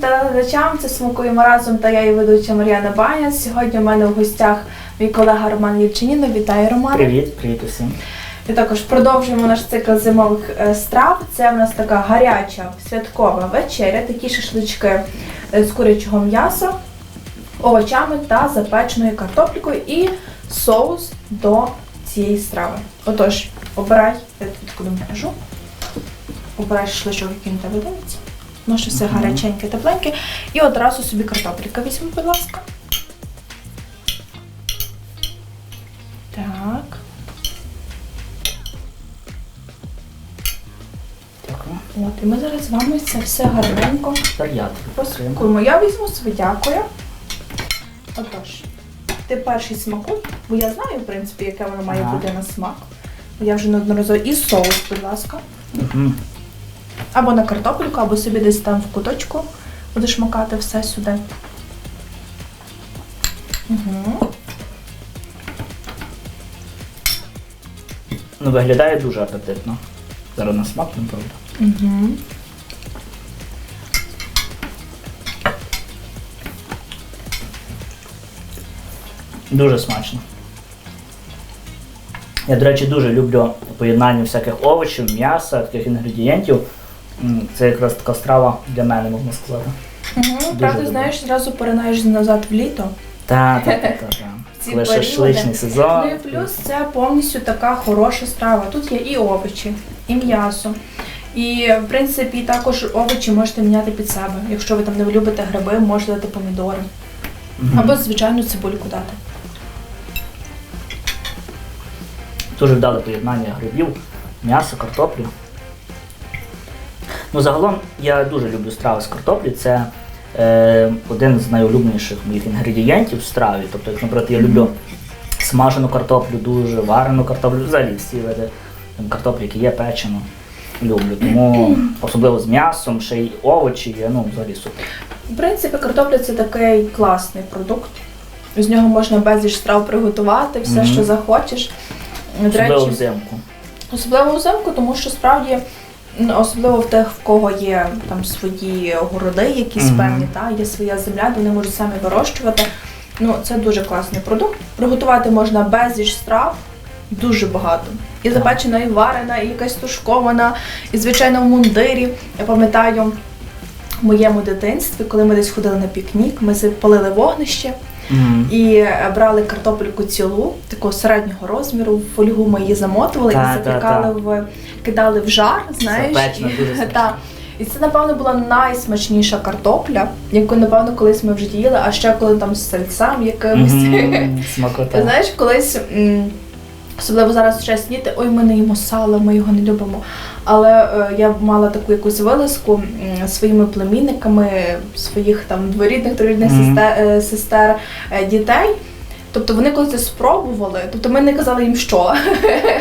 Телеглядачам. Це смакуємо разом та я і ведуча Мар'яна Баня. Сьогодні у мене в гостях мій колега Роман Євчинінов. Вітаю, Роман. Привіт, привіт усім. І також продовжуємо наш цикл зимових е, страв. Це в нас така гаряча святкова вечеря, такі шашлички е, з курячого м'яса, овочами та запеченою картоплікою і соус до цієї страви. Отож, обирай, я куди покажу. Обирай шашличок, який на тебе дивиться. Ну, що все гаряченьке, тепленьке. І одразу собі картопліка візьми, будь ласка. Так. От, і ми зараз з вами це все гарненько Тепер я візьму собі, дякую. Отож, ти перший смакуй, бо я знаю, в принципі, яке воно має бути на смак. Я вже неодноразово. І соус, будь ласка. Угу. Або на картопельку, або собі десь там в куточку будеш макати все сюди. Угу. Ну, виглядає дуже апетитно. Зараз на смак, правда. Угу. Дуже смачно. Я, до речі, дуже люблю поєднання всяких овочів, м'яса, таких інгредієнтів. Це якраз така страва для мене, можна сказати. Угу. Правда, знаєш, зразу поринаєш назад в літо. Та, та, та, та, та. Ці Коли періоди. шашличний сезон. Ну і плюс це повністю така хороша страва. Тут є і овочі, і м'ясо. І в принципі також овочі можете міняти під себе. Якщо ви там не любите гриби, можете дати помідори. Мгм. Або звичайну цибульку дати. Дуже вдале поєднання грибів, м'яса, картоплі. Ну, загалом я дуже люблю страви з картоплі. Це е, один з найулюбленіших моїх інгредієнтів в страві. Тобто, якщо, наприклад, я люблю смажену картоплю, дуже варену картоплю, взагалі всі види картоплі, які є печено. Люблю. Тому особливо з м'ясом, ще й овочі є, ну, взагалі супер. В принципі, картопля це такий класний продукт. З нього можна безліч страв приготувати, все, Мгм. що захочеш. Особливо взимку. Особливо взимку, тому що справді, особливо в тих, в кого є там свої городи, якісь Мгм. певні, та, є своя земля, де вони можуть самі вирощувати. Ну, це дуже класний продукт. Приготувати можна безліч страв, дуже багато. І запечена, і варена, і якась тушкована, і звичайно в мундирі. Я пам'ятаю в моєму дитинстві, коли ми десь ходили на пікнік, ми запалили вогнище. І е, брали картопельку цілу, такого середнього розміру, в фольгу ми її замотували Та, і та, та. в кидали в жар, знаєш. Запечена, дуже і, смачно. та. і це, напевно, була найсмачніша картопля, яку, напевно, колись ми вже їли, а ще коли там з сальцем якимось. Смакота. знаєш, колись. м, Особливо зараз час діти, ой, ми не їмо сало, ми його не любимо. Але е, я мала таку якусь вилазку м, своїми племінниками, своїх там дворідних, трирідних Мгм. сестер, е, сестер е, дітей. Тобто вони коли це спробували, тобто ми не казали їм що.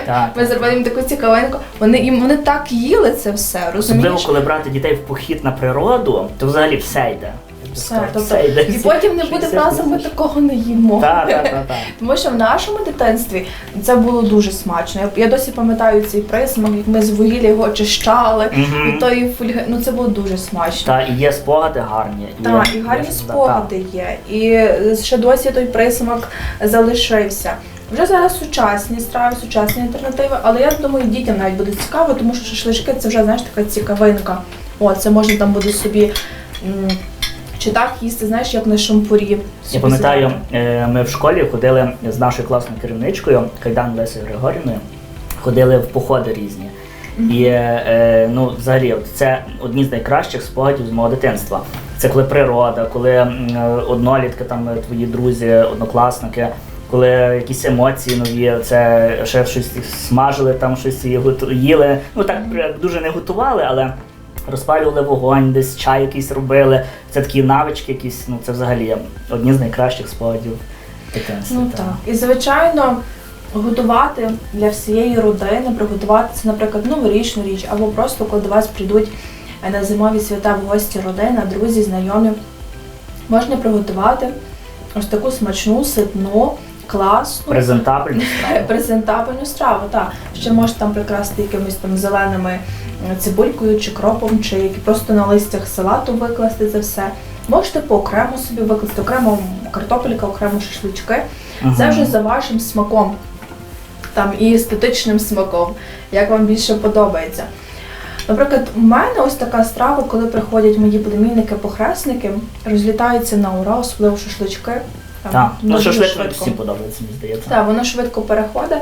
Так. Ми зробили їм таку цікавинку. Вони їм вони так їли це все, Особливо, коли брати дітей в похід на природу, то взагалі все йде. Все, тобто, йде. і потім не буде Все фраза, ми такого не їмо. Так, так, так, так. Тому що в нашому дитинстві це було дуже смачно. Я, я досі пам'ятаю цей присмак, як ми з вугілля його очищали. Мгм. І тої фольги, ну це було дуже смачно. Та і є спогади гарні. Так, і гарні спогади є. І ще досі той присмак залишився. Вже зараз сучасні страви, сучасні альтернативи, але я думаю, дітям навіть буде цікаво, тому що шашлички це вже знаєш така цікавинка. О, це можна там буде собі м, чи так їсти, знаєш, як на шампурі. Я пам'ятаю, е, ми в школі ходили з нашою класною керівничкою Кайдан Лесою Григорівною, ходили в походи різні. І е, ну, взагалі, це одні з найкращих спогадів з мого дитинства. Це коли природа, коли е, однолітки, там твої друзі, однокласники, коли якісь емоції нові, це ще щось смажили, там щось їли. Ну так дуже не готували, але розпалювали вогонь, десь чай якийсь робили. Це такі навички, якісь, ну це взагалі одні з найкращих спогадів дитинства. Ну так. І звичайно, готувати для всієї родини, приготувати це, наприклад, новорічну річ, або просто коли до вас прийдуть е, на зимові свята в гості родина, друзі, знайомі. Можна приготувати ось таку смачну, ситну класну, Презентабельно страва. презентабельну страву. Так. Ще можете там прикрасити якимись там зеленими е, цибулькою чи кропом, чи які просто на листях салату викласти це все. Можете по окремо собі викласти, окремо картопелька, окремо шашлички. Це вже за вашим смаком там і естетичним смаком, як вам більше подобається. Наприклад, у мене ось така страва, коли приходять мої племінники-похресники, розлітаються на ура, особливо шашлички. Так, ну шашлик швидко. всім подобається, мені здається. Так, воно швидко переходить.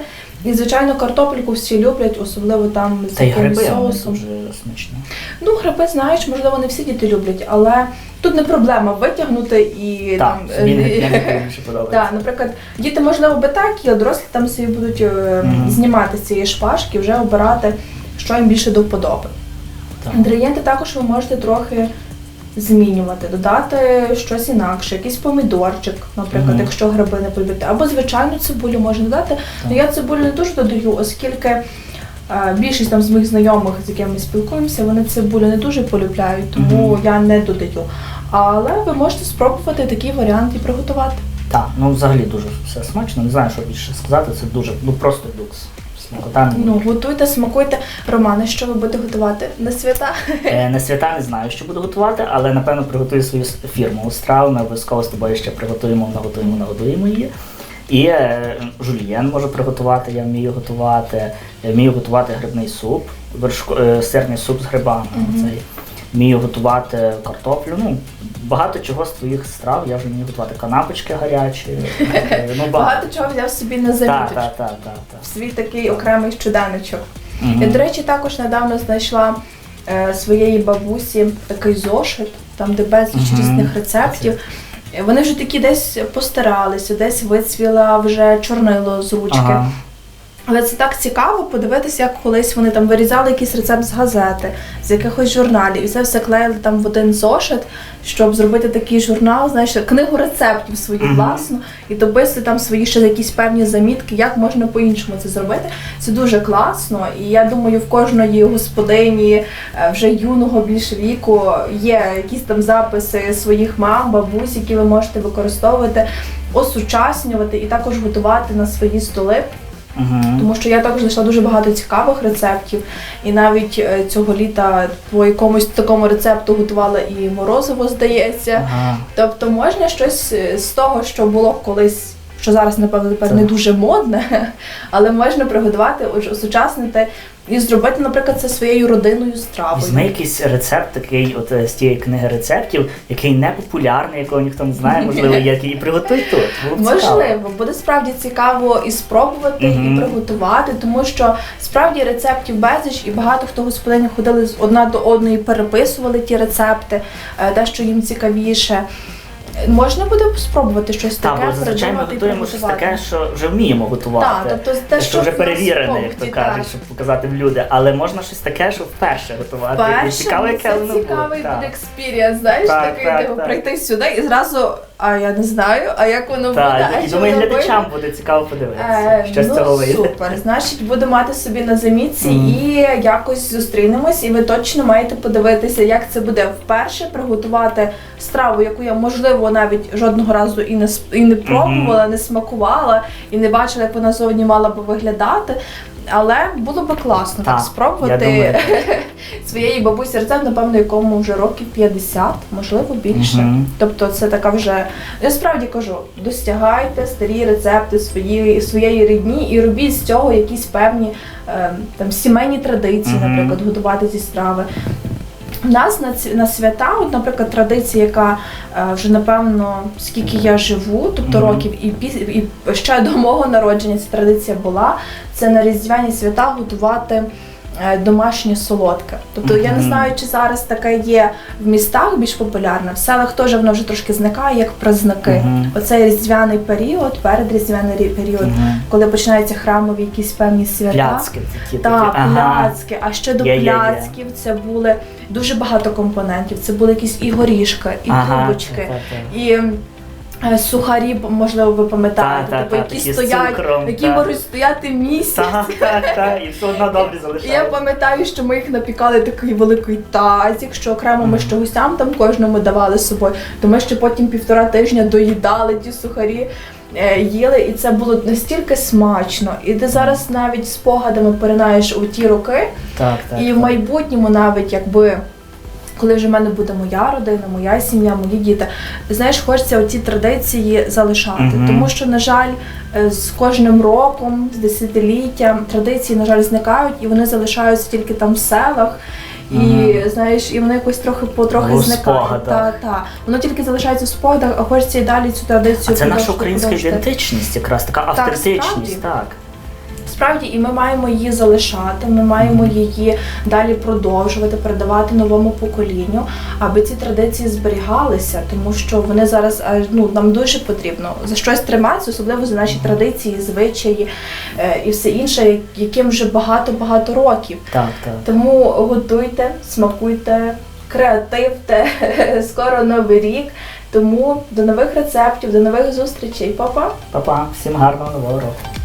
І, звичайно, картопельку всі люблять, особливо там з Та й якимось гриби вони соусом. дуже смачні. Ну, гриби, знаєш, можливо, не всі діти люблять, але тут не проблема витягнути і Так, там. мені е, мені більше подобається. Так, наприклад, діти, можливо, би так, і дорослі там собі будуть е, Мгм. знімати з цієї шпажки, вже обирати, що їм більше до вподоби. Так. Інгредієнти також ви можете трохи змінювати, додати щось інакше, якийсь помідорчик, наприклад, Мгм. якщо гриби не полюбите, або звичайну цибулю можна додати. Ну я цибулю не дуже додаю, оскільки е, більшість там з моїх знайомих, з якими ми спілкуємося, вони цибулю не дуже полюбляють, тому Мгм. я не додаю. Але ви можете спробувати такий варіант і приготувати. Так, ну взагалі дуже все смачно. Не знаю, що більше сказати. Це дуже, ну просто люкс. Смакота. Ну, готуйте, смакуйте. Романе, що ви будете готувати на свята? Е, На свята не знаю, що буду готувати, але напевно приготую свою фірму страву. Ми обов'язково з тобою ще приготуємо, наготуємо, нагодуємо її. І е, жульєн можу приготувати, я вмію готувати. Я вмію готувати грибний суп, вершко, е, сирний суп з грибами. Мгм. Цей. Вмію готувати картоплю. Ну, багато чого з твоїх страв я вже вмію готувати. Канапочки гарячі. е, Ну, Багато чого взяв собі на Так, заміточку. так, так, так. В свій такий окремий щоденничок. Мгм. Я, до речі, також недавно знайшла е, своєї бабусі такий зошит, там де безліч Мгм. різних рецептів. Е, Вони вже такі десь постаралися, десь вицвіла вже чорнило з ручки. Ага. Але це так цікаво подивитися, як колись вони там вирізали якийсь рецепт з газети, з якихось журналів, і це все клеїли там в один зошит, щоб зробити такий журнал, знаєш, книгу рецептів свою Мгм. власну, і дописати там свої ще якісь певні замітки, як можна по-іншому це зробити. Це дуже класно. І я думаю, в кожної господині е, вже юного більш віку є якісь там записи своїх мам, бабусь, які ви можете використовувати, осучаснювати і також готувати на свої столи. Мгм. Тому що я також знайшла дуже багато цікавих рецептів, і навіть е, цього літа по якомусь такому рецепту готувала і морозиво, здається. Ага. Тобто можна щось е, з того, що було колись, що зараз, напевно, тепер не дуже модне, але можна приготувати, осучаснити і зробити, наприклад, це своєю родиною стравою. Візьми якийсь рецепт такий, от е, з тієї книги рецептів, який не популярний, якого ніхто не знає, можливо, який і приготуй тут. Було б цікаво. Можливо, буде справді цікаво і спробувати, Мгм. і приготувати, тому що справді рецептів безліч, і багато хто господині ходили з одна до одної, переписували ті рецепти, е, те, що їм цікавіше. Можна буде спробувати щось Так, таке, бо зазвичай ми придумати і готуємо щось приготувати. таке, що вже вміємо готувати. Так, тобто те, що що вже в нас перевірене, як то кажуть, так. щоб показати в люди. Але можна щось таке, що вперше готувати. І Перше, цікаве, ну, яке це воно буде. цікавий Так. буде експірієнс, знаєш, Так, такий так, типу, так. прийти сюди і зразу, а я не знаю, а як воно буде, а Так, і думаю, воно глядачам буде цікаво подивитися, Е, що з ну, цього вийде. Супер. Значить, буду мати собі на замітці Мгм. і якось зустрінемось, і ви точно маєте подивитися, як це буде вперше приготувати страву, яку я можливо навіть жодного разу і не сп- і не пробувала, не смакувала, і не бачила, як вона зовні мала би виглядати. Але було би класно так, Так, спробувати думаю, своєї бабусі рецепт, напевно, якому вже років 50, можливо, більше. Угу. Тобто це така вже. Я справді кажу, достягайте старі рецепти свої, своєї рідні і робіть з цього якісь певні е, там сімейні традиції, угу. наприклад, готувати ці страви. У нас на, ці- на свята, от, наприклад, традиція, яка е, вже напевно скільки я живу, тобто років, і, піс- і ще до мого народження ця традиція була. Це на різдвяні свята готувати домашнє солодке. Тобто я не знаю, чи зараз таке є в містах більш популярне. В селах теж воно вже трошки зникає, як праздники. Мгм. Оцей різдвяний період, передріздвяний рі- період, Мгм. коли починаються храмові якісь певні свята. Пляцки такі. Так, такі. Ага. пляцки. А ще до Є, є, є. пляцків це були дуже багато компонентів. Це були якісь і горішки, і Ага, трубочки, так, так, так. і е, сухарі, можливо, ви пам'ятаєте, Та, та, типу, та, які стоять, цукром, які та. можуть стояти місяць. Так, так, так, і все одно добре І я пам'ятаю, що ми їх напікали такий великий тазик, що окремо ми ще гостям там кожному давали з собою. То ми ще потім півтора тижня доїдали ті сухарі. е, їли, і це було настільки смачно. І ти зараз навіть спогадами поринаєш у ті роки, Так, так. і в майбутньому навіть якби. Коли вже в мене буде моя родина, моя сім'я, мої діти, знаєш, хочеться оці традиції залишати. Мгм. Тому що, на жаль, е, з кожним роком, з десятиліттям, традиції, на жаль, зникають, і вони залишаються тільки там в селах. І Мгм. знаєш, і вони якось трохи потрохи У зникають. Та, та. Воно тільки залишається в спогадах, а хочеться і далі цю традицію А це наша українська ідентичність, якраз така автентичність, так. Справді, і ми маємо її залишати, ми маємо її далі продовжувати, передавати новому поколінню, аби ці традиції зберігалися, тому що вони зараз е, ну, нам дуже потрібно за щось триматися, особливо за наші традиції, звичаї е, і все інше, яким вже багато-багато років. Так, так. Тому готуйте, смакуйте, креативте, скоро новий рік. Тому до нових рецептів, до нових зустрічей, Па-па! Па-па, всім гарного нового року.